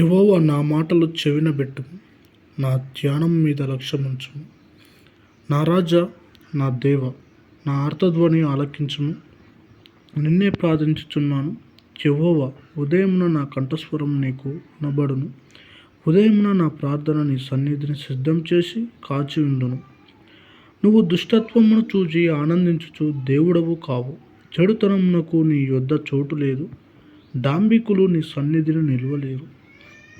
యెహోవా నా మాటలు చెవినబెట్టుము నా ధ్యానం మీద లక్ష్యముంచుము. నా రాజా నా దేవ నా అర్థధ్వని ఆలకించుము. నిన్నే ప్రార్థించుచున్నాను యెహోవా ఉదయమున నా కంఠస్వరం నీకు వినబడును. ఉదయమున నా ప్రార్థన నీ సన్నిధిని సిద్ధం చేసి కాచి ఉండును. నువ్వు దుష్టత్వమును చూచి ఆనందించుచు దేవుడవు కావు. చెడుతనమునకు నీ యొద్ద చోటు లేదు. డాంబికులు నీ సన్నిధిని నిలవలేరు.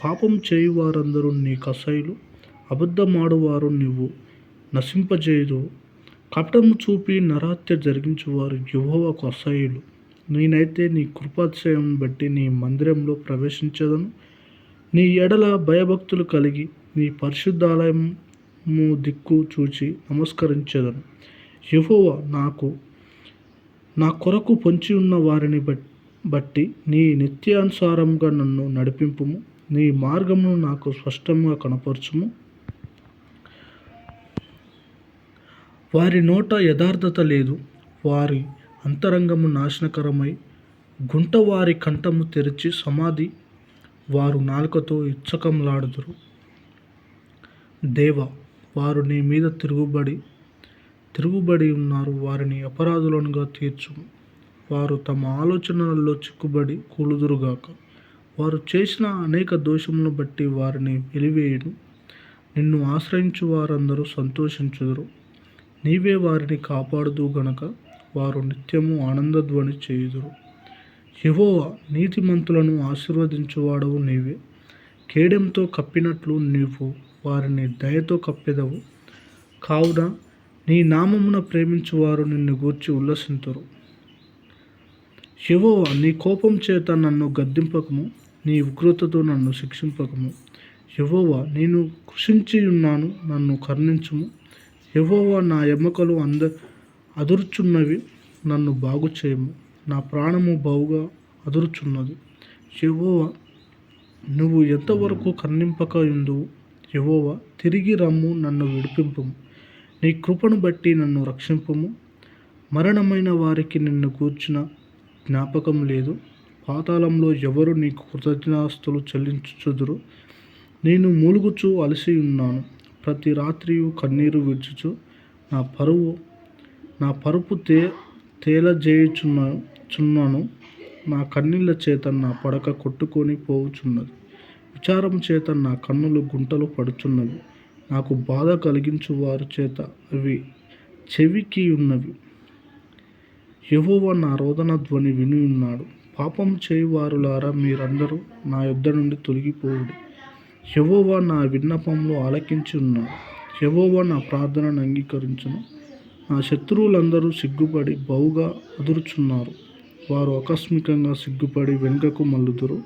పాపం చేయు వారందరూ నీ కసాయిలు అబద్ధమాడువారు నీవు నశింపజేయదు కపటము చూపి నరాత్య జరిగించువారు యువవ అసహ్యులు. నేనైతే నీ కృపాశయం బట్టి నీ మందిరంలో ప్రవేశించదను. నీ ఎడల భయభక్తులు కలిగి నీ పరిశుద్ధాలయము దిక్కు చూచి నమస్కరించదను. యెహోవా నాకు నా కొరకు పొంచి ఉన్న వారిని బట్టి నీ నిత్యానుసారంగా నన్ను నడిపింపుము. నీ మార్గమును నాకు స్పష్టంగా కనపరచుము. వారి నోట యథార్థత లేదు. వారి అంతరంగము నాశనకరమై గుంట వారి కంఠము తెరిచి సమాధి. వారు నాలుకతో ఇచ్చకంలాడుదురు దేవ వారు నీ మీద తిరుగుబడి తిరుగుబడి ఉన్నారు. వారిని అపరాధులనుగా తీర్చుము. వారు తమ ఆలోచనలలో చిక్కుబడి కూలుదురుగాక. వారు చేసిన అనేక దోషములను బట్టి వారిని వెలివేయును నిన్ను ఆశ్రయించు వారందరూ సంతోషించుదురు. నీవే వారిని కాపాడుదు గనక వారు నిత్యము ఆనందధ్వని చేయుదురు. యెహోవా నీతిమంతులను ఆశీర్వదించువాడవు నీవే. కేడెంతో కప్పినట్లు నీవు వారిని దయతో కప్పెదవు. కావున నీ నామమున ప్రేమించువారు నిన్ను గూర్చి ఉల్లసింతురు. యెహోవా నీ కోపం చేత నన్ను గద్దింపకము. నీ ఉగ్రతతో నన్ను శిక్షింపకము. యెహోవా నేను కృషించి ఉన్నాను నన్ను కరుణించుము. ఎవోవా నా ఎమ్మకలు అంద అదురుచున్నవి నన్ను బాగు చేయము నా ప్రాణము బావుగా అదురుచున్నది. యెహోవా నువ్వు ఎంతవరకు కర్ణింపక ఉందువు యెహోవా తిరిగి రమ్ము నన్ను విడిపింపము. నీ కృపను బట్టి నన్ను రక్షింపము. మరణమైన వారికి నిన్ను కూర్చిన జ్ఞాపకం లేదు. పాతాళంలో ఎవరు నీకు కృతజ్ఞాస్తులు చెల్లించుచుదురు? నేను మూలుగుచు అలసి ఉన్నాను. ప్రతి రాత్రి కన్నీరు విడుచుచు నా పరువు నా పరుపు తే తేలజేయుచున్న చున్నాను నా కన్నీళ్ళ చేత నా పడక కొట్టుకొని పోవుచున్నది. విచారం చేత నా కన్నులు గుంటలు పడుచున్నవి. నాకు బాధ కలిగించు వారి చేత అవి చెవికి ఉన్నవి. యహోవ నా రోదన ధ్వని విని ఉన్నాడు పాపం చేయువారులారా మీరందరూ నా యొద్ద నుండి తొలగిపోవుడి. యెహోవా నా విన్నపంలో ఆలకించి ఉన్నాడు హెవోవా నా ప్రార్థనను అంగీకరించును. నా శత్రువులందరూ సిగ్గుపడి బహుగా అదురుచున్నారు. వారు ఆకస్మికంగా సిగ్గుపడి వెనుకకు మల్లుదురు